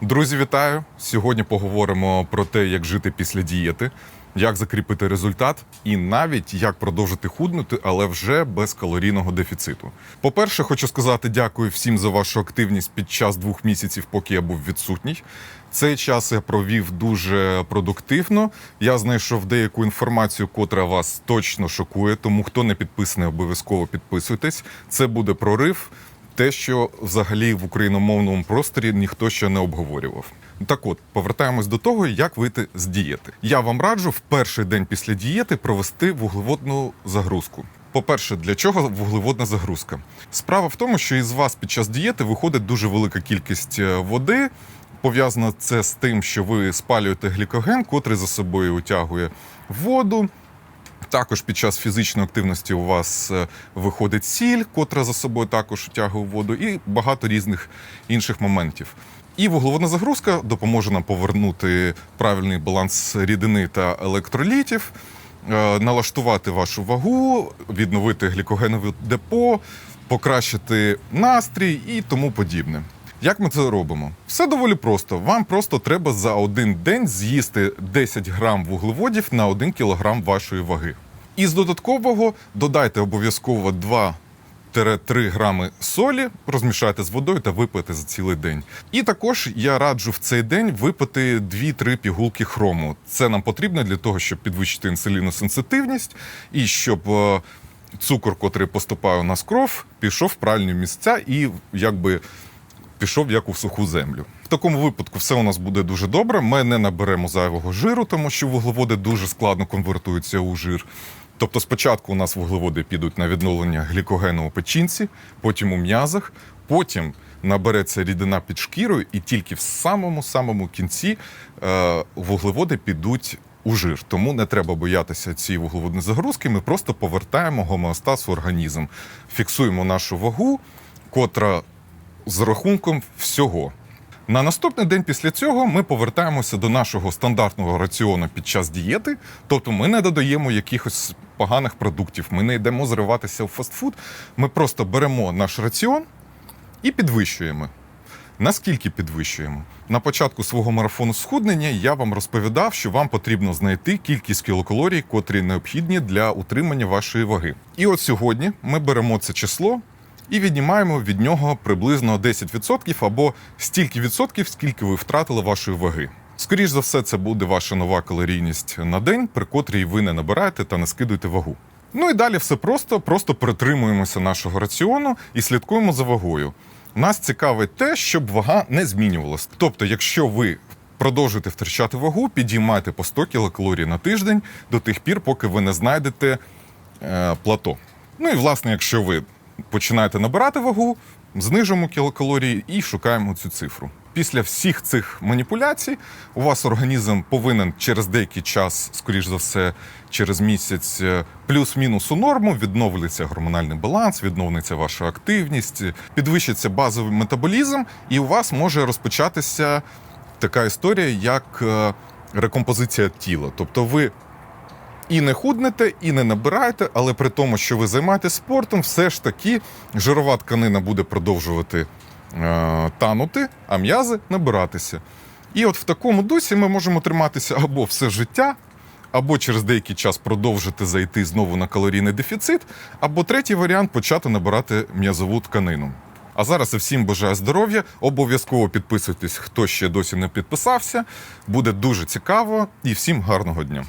Друзі, вітаю! Сьогодні поговоримо про те, як жити після дієти, як закріпити результат і навіть як продовжити худнути, але вже без калорійного дефіциту. По-перше, хочу сказати дякую всім за вашу активність під час двох місяців, поки я був відсутній. Цей час я провів дуже продуктивно. Я знайшов деяку інформацію, котра вас точно шокує. Тому хто не підписаний, обов'язково підписуйтесь. Це буде прорив те, що взагалі в україномовному просторі ніхто ще не обговорював. Так от, повертаємось до того, як вийти з дієти. Я вам раджу в перший день після дієти провести вуглеводну загрузку. По-перше, для чого вуглеводна загрузка? Справа в тому, що із вас під час дієти виходить дуже велика кількість е, води. Пов'язано це з тим, що ви спалюєте глікоген, котрий за собою утягує воду. Також під час фізичної активності у вас е, виходить сіль, котра за собою також втягує воду, і багато різних інших моментів. І вуглеводна загрузка допоможе нам повернути правильний баланс рідини та електролітів, е, налаштувати вашу вагу, відновити глікогенове депо, покращити настрій і тому подібне. Як ми це робимо? Все доволі просто. Вам просто треба за один день з'їсти 10 грам вуглеводів на 1 кілограм вашої ваги. Із додаткового додайте обов'язково 2-3 грами солі, розмішайте з водою та випийте за цілий день. І також я раджу в цей день випити 2-3 пігулки хрому. Це нам потрібно для того, щоб підвищити інсуліносенситивність і щоб е, цукор, котрий поступає у нас кров, пішов в правильні місця і якби пішов як у суху землю. В такому випадку все у нас буде дуже добре. Ми не наберемо зайвого жиру, тому що вуглеводи дуже складно конвертуються у жир. Тобто, спочатку у нас вуглеводи підуть на відновлення глікогену у печінці, потім у м'язах, потім набереться рідина під шкірою, і тільки в самому самому кінці е, вуглеводи підуть у жир. Тому не треба боятися цієї вуглеводної загрузки. Ми просто повертаємо гомеостаз в організм, фіксуємо нашу вагу, котра з рахунком всього. На наступний день після цього ми повертаємося до нашого стандартного раціону під час дієти, тобто ми не додаємо якихось поганих продуктів, ми не йдемо зриватися в фастфуд. Ми просто беремо наш раціон і підвищуємо. Наскільки підвищуємо? На початку свого марафону схуднення я вам розповідав, що вам потрібно знайти кількість кілокалорій, котрі необхідні для утримання вашої ваги. І от сьогодні ми беремо це число і віднімаємо від нього приблизно 10% або стільки відсотків, скільки ви втратили вашої ваги. Скоріш за все, це буде ваша нова калорійність на день, при котрій ви не набираєте та не скидуєте вагу. Ну і далі все просто, просто притримуємося нашого раціону і слідкуємо за вагою. Нас цікавить те, щоб вага не змінювалась. Тобто, якщо ви продовжуєте втрачати вагу, підіймайте по 100 кілокалорій на тиждень до тих пір, поки ви не знайдете е, плато. Ну і власне, якщо ви починаєте набирати вагу, знижуємо кілокалорії і шукаємо цю цифру. Після всіх цих маніпуляцій у вас організм повинен через деякий час, скоріш за все, через місяць, е, плюс-мінус у норму, відновлюється гормональний баланс, відновиться ваша активність, підвищиться базовий метаболізм, і у вас може розпочатися така історія, як е, рекомпозиція тіла. Тобто ви і не худнете, і не набираєте, але при тому, що ви займаєтесь спортом, все ж таки жирова тканина буде продовжувати е, танути, а м'язи набиратися. І от в такому дусі ми можемо триматися або все життя, або через деякий час продовжити зайти знову на калорійний дефіцит, або третій варіант почати набирати м'язову тканину. А зараз я всім бажаю здоров'я. Обов'язково підписуйтесь, хто ще досі не підписався. Буде дуже цікаво і всім гарного дня.